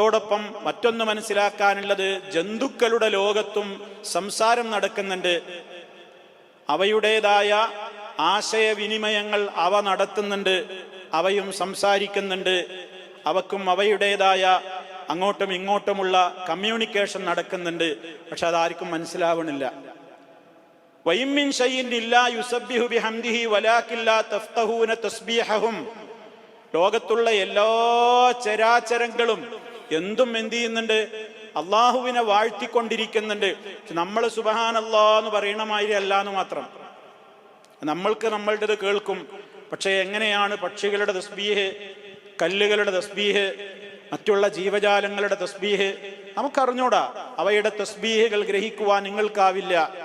അതോടൊപ്പം മറ്റൊന്ന് മനസ്സിലാക്കാനുള്ളത് ജന്തുക്കളുടെ ലോകത്തും സംസാരം നടക്കുന്നുണ്ട്. അവയുടേതായ ആശയവിനിമയങ്ങൾ അവ നടത്തുന്നുണ്ട് അവയും സംസാരിക്കുന്നുണ്ട്. അവക്കും അവയുടേതായ അങ്ങോട്ടും ഇങ്ങോട്ടുമുള്ള കമ്മ്യൂണിക്കേഷൻ നടക്കുന്നുണ്ട്. പക്ഷെ അതാർക്കും മനസ്സിലാവണില്ല. വൈമിൻ ഷൈഇൻ ഇല്ല ബിഹംദിഹി വലാക്കില്ല ലോകത്തുള്ള എല്ലാ ചരാചരങ്ങളും എന്തും എന്ത് ചെയ്യുന്നുണ്ട്? അള്ളാഹുവിനെ വാഴ്ത്തിക്കൊണ്ടിരിക്കുന്നുണ്ട്. നമ്മൾ സുബഹാനല്ലാ എന്ന് പറയണ മാതിരി എന്ന് മാത്രം. നമ്മൾക്ക് നമ്മളുടേത് കേൾക്കും. പക്ഷേ എങ്ങനെയാണ് പക്ഷികളുടെ തസ്ബീഹ് കല്ലുകളുടെ തസ്ബീഹ് മറ്റുള്ള ജീവജാലങ്ങളുടെ തസ്ബീഹ്? നമുക്കറിഞ്ഞൂടാ അവയുടെ തസ്ബീഹുകൾ ഗ്രഹിക്കുവാൻ നിങ്ങൾക്കാവില്ല.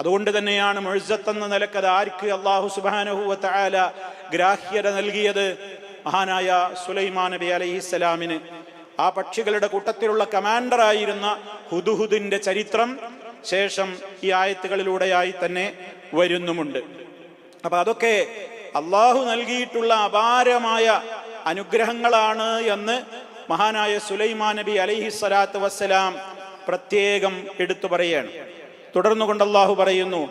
അതുകൊണ്ട് തന്നെയാണ് മുഴുസത്ത് എന്ന നിലയ്ക്ക് അത് ആർക്ക് അള്ളാഹു സുബാനഹുവ തആല ഗ്രാഹ്യത നൽകിയത്? മഹാനായ സുലൈമാൻ നബി അലൈഹിസ്സലാമിന്. ആ പക്ഷികളുടെ കൂട്ടത്തിലുള്ള കമാൻഡറായിരുന്ന ഹുദുഹുദിന്റെ ചരിത്രം ശേഷം ഈ ആയത്തുകളിലൂടെയായി തന്നെ വരുന്നുമുണ്ട് അപ്പൊ അതൊക്കെ അള്ളാഹു നൽകിയിട്ടുള്ള അപാരമായ അനുഗ്രഹങ്ങളാണ് എന്ന് മഹാനായ സുലൈമാൻ നബി അലൈഹി സ്വലാത്തു വസ്സലാം പ്രത്യേകം എടുത്തു പറയുകയാണ് തുടർന്നുകൊണ്ട് അള്ളാഹു പറയുന്നു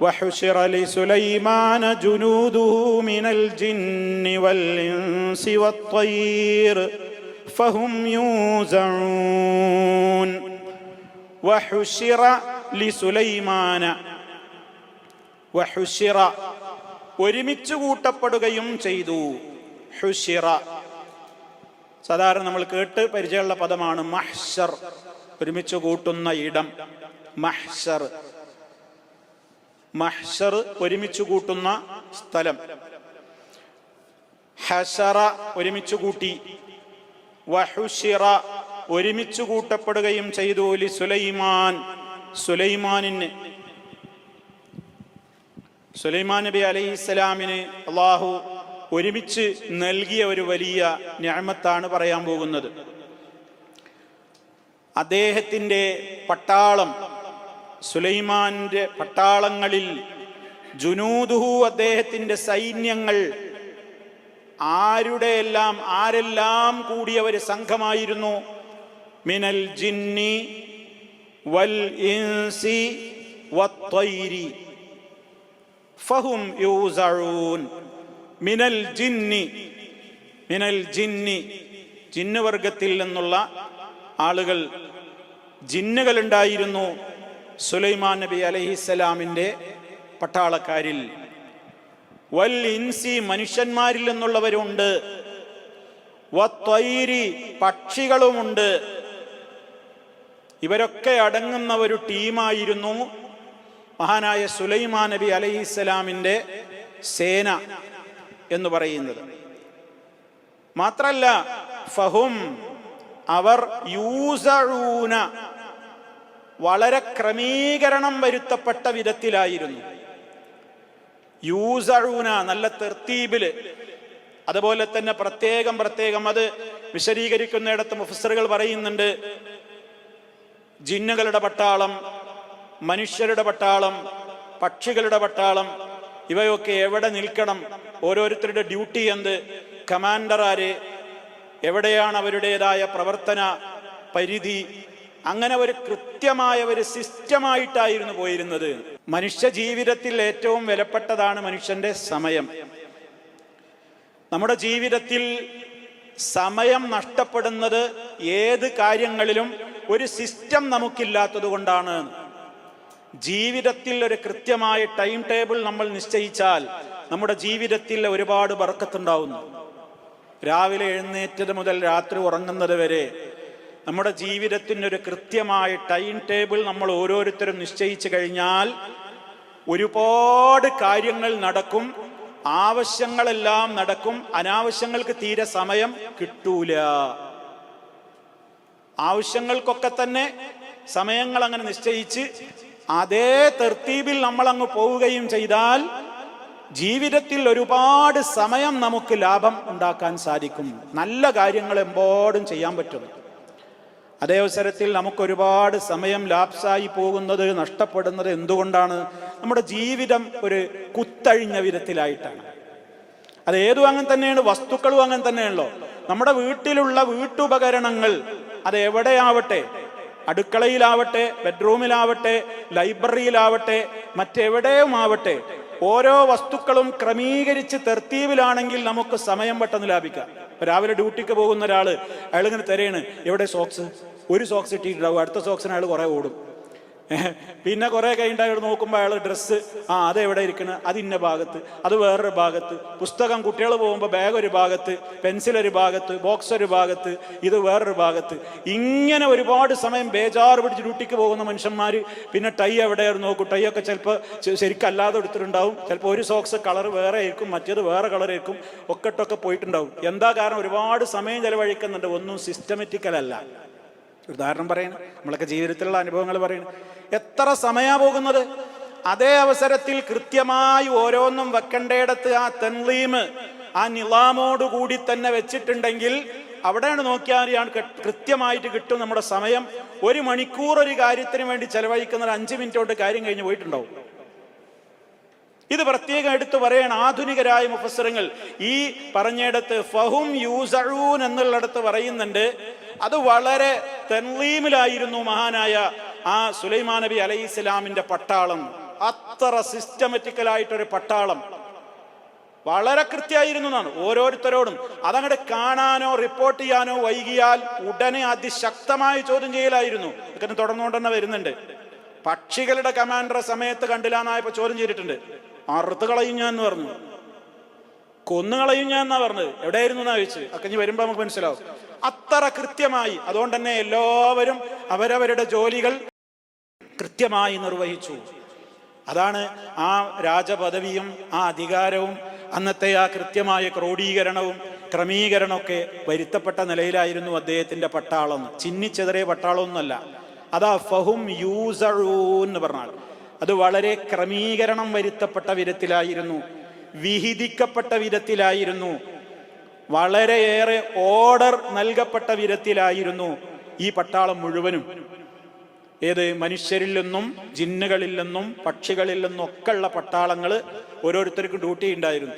وحشر لسليمان جنوده من الجن والإنس والطير فهم يوزعون وحشر لسليمان وحشر ഒരുമിച്ച് കൂട്ടപ്പെടുകയും ചെയ്തു ഹുഷിറ സാധാരണ നമ്മൾ കേട്ട് പരിചയമുള്ള പദമാണ് മഹ്ഷർ ഒരുമിച്ച് കൂട്ടുന്ന ഇടം മഹ്ഷർ മഹ്ഷർ ഒരുമിച്ച് കൂട്ടുന്ന സ്ഥലം ഹഷറ ഒരുമിച്ച് കൂട്ടി വഹുഷിറ ഒരുമിച്ച് കൂട്ടപ്പെടുകയും ചെയ്തു ലി സുലൈമാൻ. സുലൈമാനിന് സുലൈമാൻ നബി അലൈഹി സ്വലാമിന് അള്ളാഹു ഒരുമിച്ച് നൽകിയ ഒരു വലിയ ഞാമത്താണ് പറയാൻ പോകുന്നത്. അദ്ദേഹത്തിന്റെ പട്ടാളം സുലൈമാന്റെ പട്ടാളങ്ങളിൽ ജുനൂദുഹു അദ്ദേഹത്തിന്റെ സൈന്യങ്ങൾ ആരുടെയെല്ലാം ആരെല്ലാം കൂടിയ ഒരു സംഘമായിരുന്നു? മിനൽ ജിന്നി വൽ ഇൻസി വത്വൈരി. ഫഹും യൂസഊൻ. മിനൽ ജിന്നി മിനൽ ജിന്നി. ജിന്നുവർഗത്തിൽ നിന്നുള്ള ആളുകൾ ജിന്നുകളുണ്ടായിരുന്നു സുലൈമാൻ നബി അലഹിസ്സലാമിന്റെ പട്ടാളക്കാരിൽ. വൽ ഇൻസി മനുഷ്യന്മാരിൽ നിന്നുള്ളവരുണ്ട്. വത്വൈരി പക്ഷികളുമുണ്ട്. ഇവരൊക്കെ അടങ്ങുന്ന ഒരു ടീമായിരുന്നു മഹാനായ സുലൈമാ നബി അലൈഹിസ്സലാമിന്റെ സേന എന്ന് പറയുന്നത്. മാത്രല്ല ഫഹും അവർ യൂസഴൂന വളരെ ക്രമീകരണം വരുത്തപ്പെട്ട വിധത്തിലായിരുന്നു. യൂസഊന നല്ല തെർത്തീബിൽ. അതുപോലെ തന്നെ പ്രത്യേകം പ്രത്യേകം അത് വിശദീകരിക്കുന്നിടത്ത് മുഫസറുകൾ പറയുന്നുണ്ട്. ജിന്നുകളുടെ പട്ടാളം മനുഷ്യരുടെ പട്ടാളം പക്ഷികളുടെ പട്ടാളം ഇവയൊക്കെ എവിടെ നിൽക്കണം? ഓരോരുത്തരുടെ ഡ്യൂട്ടി എന്ത്? കമാൻഡർ ആര് എവിടെയാണ് അവരുടേതായ പ്രവർത്തന പരിധി? അങ്ങനെ ഒരു കൃത്യമായ ഒരു സിസ്റ്റമായിട്ടായിരുന്നു പോയിരുന്നത്. മനുഷ്യ ജീവിതത്തിൽ ഏറ്റവും വിലപ്പെട്ടതാണ് മനുഷ്യന്റെ സമയം. നമ്മുടെ ജീവിതത്തിൽ സമയം നഷ്ടപ്പെടുന്നത് ഏത് കാര്യങ്ങളിലും ഒരു സിസ്റ്റം നമുക്കില്ലാത്തത് കൊണ്ടാണ്. ജീവിതത്തിൽ ഒരു കൃത്യമായ ടൈം ടേബിൾ നമ്മൾ നിശ്ചയിച്ചാൽ നമ്മുടെ ജീവിതത്തിൽ ഒരുപാട് ബർക്കത്തുണ്ടാവുന്നു. രാവിലെ എഴുന്നേറ്റത് മുതൽ രാത്രി ഉറങ്ങുന്നത് വരെ നമ്മുടെ ജീവിതത്തിന് ഒരു കൃത്യമായ ടൈം ടേബിൾ നമ്മൾ ഓരോരുത്തരും നിശ്ചയിച്ചു കഴിഞ്ഞാൽ ഒരുപാട് കാര്യങ്ങൾ നടക്കും ആവശ്യങ്ങളെല്ലാം നടക്കും അനാവശ്യങ്ങൾക്ക് തീരെ സമയം കിട്ടൂല. ആവശ്യങ്ങൾക്കൊക്കെ തന്നെ സമയങ്ങൾ അങ്ങനെ നിശ്ചയിച്ച് അതേ തെർത്തീബിൽ നമ്മൾ അങ്ങ് പോവുകയും ചെയ്താൽ ജീവിതത്തിൽ ഒരുപാട് സമയം നമുക്ക് ലാഭം ഉണ്ടാക്കാൻ സാധിക്കും. നല്ല കാര്യങ്ങൾ എമ്പാടും ചെയ്യാൻ പറ്റും. അതേ അവസരത്തിൽ നമുക്ക് ഒരുപാട് സമയം ലാപ്സായി പോകുന്നത് നഷ്ടപ്പെടുന്നത് എന്തുകൊണ്ടാണ്? നമ്മുടെ ജീവിതം ഒരു കുത്തഴിഞ്ഞ വിധത്തിലായിട്ടാണ്. അത് ഏതും അങ്ങനെ തന്നെയാണ് വസ്തുക്കളും അങ്ങനെ തന്നെയാണല്ലോ. നമ്മുടെ വീട്ടിലുള്ള വീട്ടുപകരണങ്ങൾ അത് എവിടെയാവട്ടെ? അടുക്കളയിലാവട്ടെ ബെഡ്റൂമിലാവട്ടെ ലൈബ്രറിയിലാവട്ടെ മറ്റെവിടെയുമാവട്ടെ? ഓരോ വസ്തുക്കളും ക്രമീകരിച്ച് തെർത്തീവിലാണെങ്കിൽ നമുക്ക് സമയം പെട്ടെന്ന് ലാഭിക്കാം. രാവിലെ ഡ്യൂട്ടിക്ക് പോകുന്ന ഒരാൾ അയാളിങ്ങനെ തരയാണ് എവിടെ സോക്സ് ഒരു സോക്സ് ഇട്ടിട്ടുണ്ടാവും. അടുത്ത സോക്സിന് അയാൾ കുറേ ഓടും. പിന്നെ കുറേ കഴിഞ്ഞിട്ട് അയാൾ നോക്കുമ്പോൾ അയാൾ ഡ്രസ്സ് ആ അത് എവിടെ ഇരിക്കണം? അത് ഇന്ന ഭാഗത്ത്. അത് വേറൊരു ഭാഗത്ത്. പുസ്തകം കുട്ടികൾ പോകുമ്പോൾ ബാഗ് ഒരു ഭാഗത്ത് പെൻസിൽ ഒരു ഭാഗത്ത് ബോക്സ് ഒരു ഭാഗത്ത് ഇത് വേറൊരു ഭാഗത്ത്. ഇങ്ങനെ ഒരുപാട് സമയം ബേജാറ് പിടിച്ച് ഡ്യൂട്ടിക്ക് പോകുന്ന മനുഷ്യന്മാർ പിന്നെ ടൈ എവിടെയായിരുന്നു നോക്കും. ടൈ ഒക്കെ ചിലപ്പോൾ ശരിക്കല്ലാതെ എടുത്തിട്ടുണ്ടാവും. ചിലപ്പോൾ ഒരു സോക്സ് കളർ വേറെ ആയിരിക്കും മറ്റേത് വേറെ കളർ ആയിരിക്കും. ഒക്കെട്ടൊക്കെ പോയിട്ടുണ്ടാവും. എന്താ കാരണം? ഒരുപാട് സമയം ചെലവഴിക്കുന്നുണ്ട്. ഒന്നും ഒരു ഉദാഹരണം പറയണം. നമ്മളൊക്കെ ജീവിതത്തിലുള്ള അനുഭവങ്ങൾ പറയണം. എത്ര സമയമാണ് പോകുന്നത്? അതേ അവസരത്തിൽ കൃത്യമായി ഓരോന്നും വെക്കേണ്ടയിടത്ത് ആ തെൻലീമ് ആ നിളാമോട് കൂടി തന്നെ വെച്ചിട്ടുണ്ടെങ്കിൽ അവിടെയാണ് നോക്കിയാൽ കൃത്യമായിട്ട് കിട്ടും നമ്മുടെ സമയം. ഒരു മണിക്കൂർ ഒരു കാര്യത്തിന് വേണ്ടി ചെലവഴിക്കുന്ന ഒരു അഞ്ച് മിനിറ്റ് കൊണ്ട് കാര്യം കഴിഞ്ഞ് പോയിട്ടുണ്ടാവും. ഇത് പ്രത്യേകം എടുത്തു പറയണം. ആധുനികരായ മുഫസരങ്ങൾ ഈ പറഞ്ഞിടത്ത് ഫഹും യൂസഊൻ എന്നുള്ളിടത്ത് പറയുന്നുണ്ട് അത് വളരെ തെൻലീമിലായിരുന്നു മഹാനായ ആ സുലൈമാ നബി അലൈഹി ഇസ്ലാമിന്റെ പട്ടാളം. അത്ര സിസ്റ്റമാറ്റിക്കലായിട്ടൊരു പട്ടാളം. വളരെ കൃത്യമായിരുന്നു എന്നാണ് ഓരോരുത്തരോടും. അതങ്ങോട്ട് കാണാനോ റിപ്പോർട്ട് ചെയ്യാനോ വൈകിയാൽ ഉടനെ അതിശക്തമായ ചോദ്യം ചെയ്യലായിരുന്നു. ഇതൊക്കെ തുടർന്നുകൊണ്ട് തന്നെ വരുന്നുണ്ട്. പക്ഷികളുടെ കമാൻഡറെ സമയത്ത് കണ്ടില്ലാന്നായപ്പോ ചോദ്യം ചെയ്തിട്ടുണ്ട്. അറുത്ത് കളയും ഞാൻ എന്ന് പറഞ്ഞു. കൊന്നുകളയും ഞാൻ എന്നാ പറഞ്ഞത്? എവിടെയായിരുന്നു എന്നാ ചോദിച്ചു അക്കഞ്ഞ് വരുമ്പോ നമുക്ക് മനസ്സിലാവും. അത്ര കൃത്യമായി. അതുകൊണ്ട് തന്നെ എല്ലാവരും അവരവരുടെ ജോലികൾ കൃത്യമായി നിർവഹിച്ചു. അതാണ് ആ രാജപദവിയും ആ അധികാരവും അന്നത്തെ ആ കൃത്യമായ ക്രോഡീകരണവും ക്രമീകരണമൊക്കെ വരുത്തപ്പെട്ട നിലയിലായിരുന്നു അദ്ദേഹത്തിന്റെ പട്ടാളം. ചിന്നിച്ചെതറിയ പട്ടാളമൊന്നുമല്ല. അതാ ഫഹും യൂസഴൂ എന്ന് പറഞ്ഞാൽ. അത് വളരെ ക്രമീകരണം വരുത്തപ്പെട്ട വിധത്തിലായിരുന്നു. വിഹിതിക്കപ്പെട്ട വിധത്തിലായിരുന്നു. വളരെയേറെ ഓർഡർ നൽകപ്പെട്ട വിധത്തിലായിരുന്നു ഈ പട്ടാളം മുഴുവനും. ഏത് മനുഷ്യരിൽ നിന്നും ജിന്നുകളിൽ നിന്നും പക്ഷികളിൽ നിന്നും ഒക്കെയുള്ള പട്ടാളങ്ങൾ ഓരോരുത്തർക്കും ഡ്യൂട്ടി ഉണ്ടായിരുന്നു.